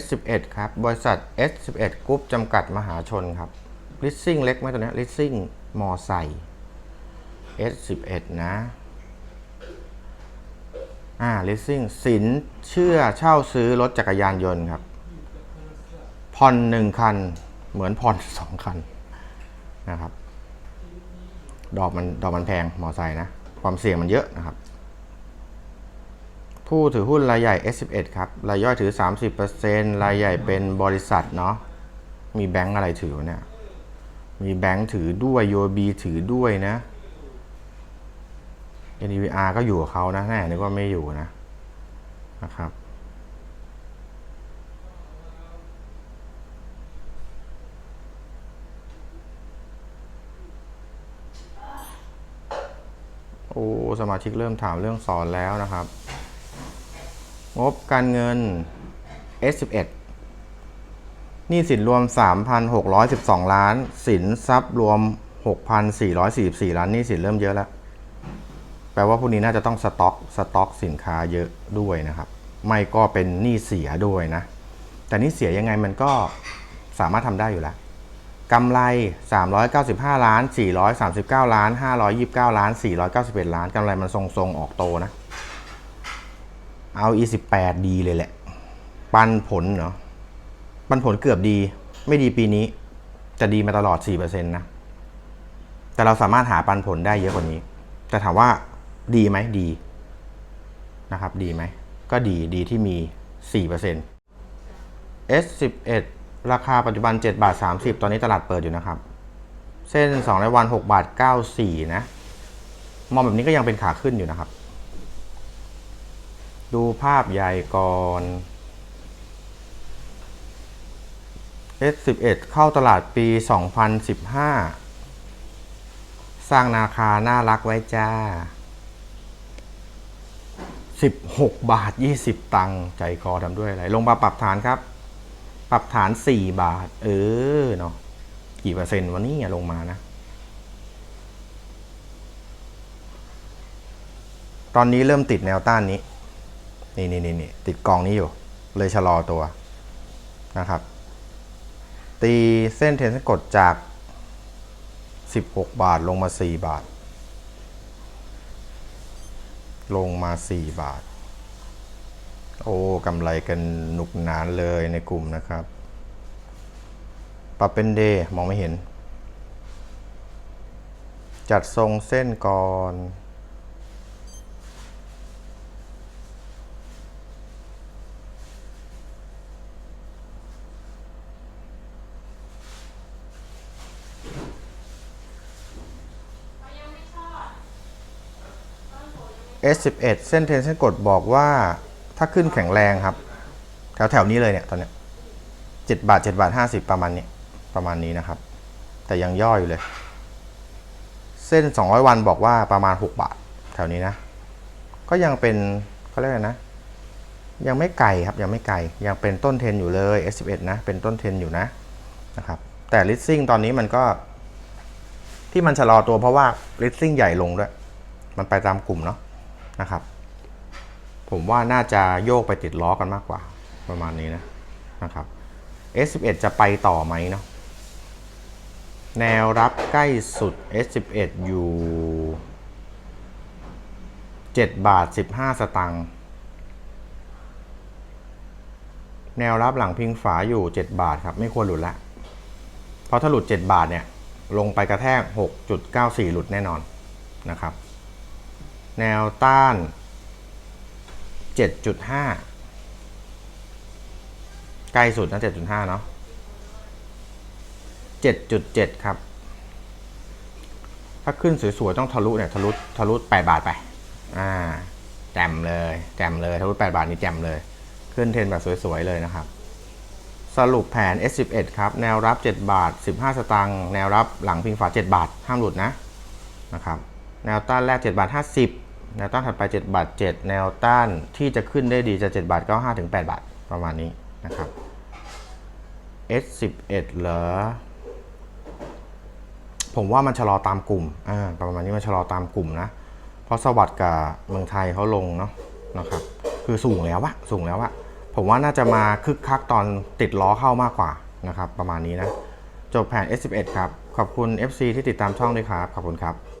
S11 ครับ บริษัท S11 กรุ๊ปจำกัดมหาชนครับลิสซิ่งเล็กไหมตัวนี้ยลิสซิ่งมอไซค์ S11 นะอ่าลิสซิ่งสินเชื่อเช่าซื้อรถจักรยานยนต์ครับ ผ่อนหนึ่งคัน เหมือนผ่อนสองคันนะครับ ดอกมันดอกมันแพงมอไซค์นะ ความเสี่ยงมันเยอะนะครับ ผู้ถือหุ้นรายใหญ่ S11 ครับ รายย่อยถือ 30%รายใหญ่เป็นบริษัทเนาะ มีแบงก์อะไรถือเนี่ย มีแบงก์ถือด้วย UOB ถือด้วยนะ NDVR ก็อยู่กับเขานะ แน่นึกว่าไม่อยู่นะ นะครับ โอ้ สมาชิกเริ่มถามเรื่องสอนแล้วนะครับ งบการเงิน S11 หนี้สินรวม 3,612 ล้าน สินทรัพย์รวม 6,444 ล้านหนี้สินเริ่มเยอะแล้ว แปลว่าพวกนี้น่าจะต้องสต็อกสต็อกสินค้าเยอะด้วยนะครับ ไม่ก็เป็นหนี้เสียด้วยนะ แต่หนี้เสียยังไงมันก็สามารถทำได้อยู่แล้วกำไร 395 ล้าน 439 ล้าน 529 ล้าน 491 ล้าน กำไรมันทรงๆ ออกโตนะ เอา E18 ดีเลยแหละ ปันผลเนาะปันผลเกือบดี ไม่ดีปีนี้ จะดีมาตลอด 4%นะ แต่เราสามารถหาปันผลได้เยอะกว่านี้ แต่ถามว่าดีไหมดีนะครับ ดีไหม ก็ดีดีที่มี 4% S11 ราคาปัจจุบัน 7 บาท 30 ตอนนี้ตลาดเปิดอยู่นะครับ เส้น2รายวัน 6 บาท 94 นะ มองแบบนี้ก็ยังเป็นขาขึ้นอยู่นะครับ ดูภาพใหญ่ก่อน S11 เข้าตลาดปี 2015 สร้างนาคาน่ารักไว้จ้า 16 บาท 20 ตังค์ใจคอทำด้วยอะไร ลงมาปรับฐานครับ ปรับฐาน 4 บาท เออเนาะกี่เปอร์เซ็นต์วันนี้ลงมานะ ตอนนี้เริ่มติดแนวต้านนี้ นี่นี่นี่นี่ติดกองนี้อยู่ เลยชะลอตัวนะครับ ตีเส้นเทนสกดจาก 16 บาทลงมา 4 บาท ลงมา 4 บาท โอ้กำไรกันหนุกหนานเลยในกลุ่มนะครับ ปรับเป็นเดย์มองไม่เห็น จัดทรงเส้นก่อน S11 เส้นเทนเส้นกดบอกว่าถ้าขึ้นแข็งแรงครับ แถวแถวๆนี้เลยเนี่ยตอนเนี้ย7บาท7บาท50ประมาณนี้ประมาณนี้นะครับ แต่ยังย่ออยู่เลย เส้น200วันบอกว่าประมาณ6บาท แถวนี้นะ ก็ยังเป็นเขาเรียกอะไรนะ ยังไม่ไกลครับยังไม่ไกลยังเป็นต้นเทนอยู่เลย S11 นะ เป็นต้นเทนอยู่นะนะครับ แต่ลิสซิ่งตอนนี้มันก็ ที่มันชะลอตัวเพราะว่าลิสซิ่งใหญ่ลงด้วย มันไปตามกลุ่มเนาะ นะครับ ผมว่าน่าจะโยกไปติดล้อกันมากกว่า ประมาณนี้นะนะครับ S11 จะไปต่อไหมเนาะแนวรับใกล้สุด S11 อยู่ 7 บาท 15 สตังค์แนวรับหลังพิงฝาอยู่ 7 บาทครับ ไม่ควรหลุดละ เพราะถ้าหลุด 7 บาทเนี่ย ลงไปกระแทก 6.94 หลุดแน่นอนนะครับ แนวต้าน 7.5 ใกล้สุดนะ 7.5 เนาะ7.7 ครับ ถ้าขึ้นสวยๆ ต้องทะลุเนี่ยทะลุทะลุ8บาทไป อ่า แจ่มเลย แจ่มเลย ทะลุ8บาทนี่แจ่มเลย ขึ้นเทรนแบบสวยๆ เลยนะครับ สรุปแผน S11 ครับ แนวรับ 7 บาท 15 สตางค์ แนวรับหลังพิงฝา 7 บาท ห้ามหลุดนะ นะครับ แนวต้านแรก 7 บาท 50 แนวต้านถัดไป7บาท7 แนวต้านที่จะขึ้นได้ดีจะ7บาท95ถึง8บาทประมาณนี้นะครับ S11 เหรอผมว่ามันชะลอตามกลุ่มอ่าประมาณนี้มันชะลอตามกลุ่มนะ เพราะสวัสด์กับเมืองไทยเขาลงเนาะนะครับ คือสูงแล้ววะสูงแล้ววะผมว่าน่าจะมาคึกคักตอนติดล้อเข้ามากกว่านะครับ ประมาณนี้นะ จบแผน S11 ครับ ขอบคุณ FC ที่ติดตามช่องด้วยครับ ขอบคุณครับ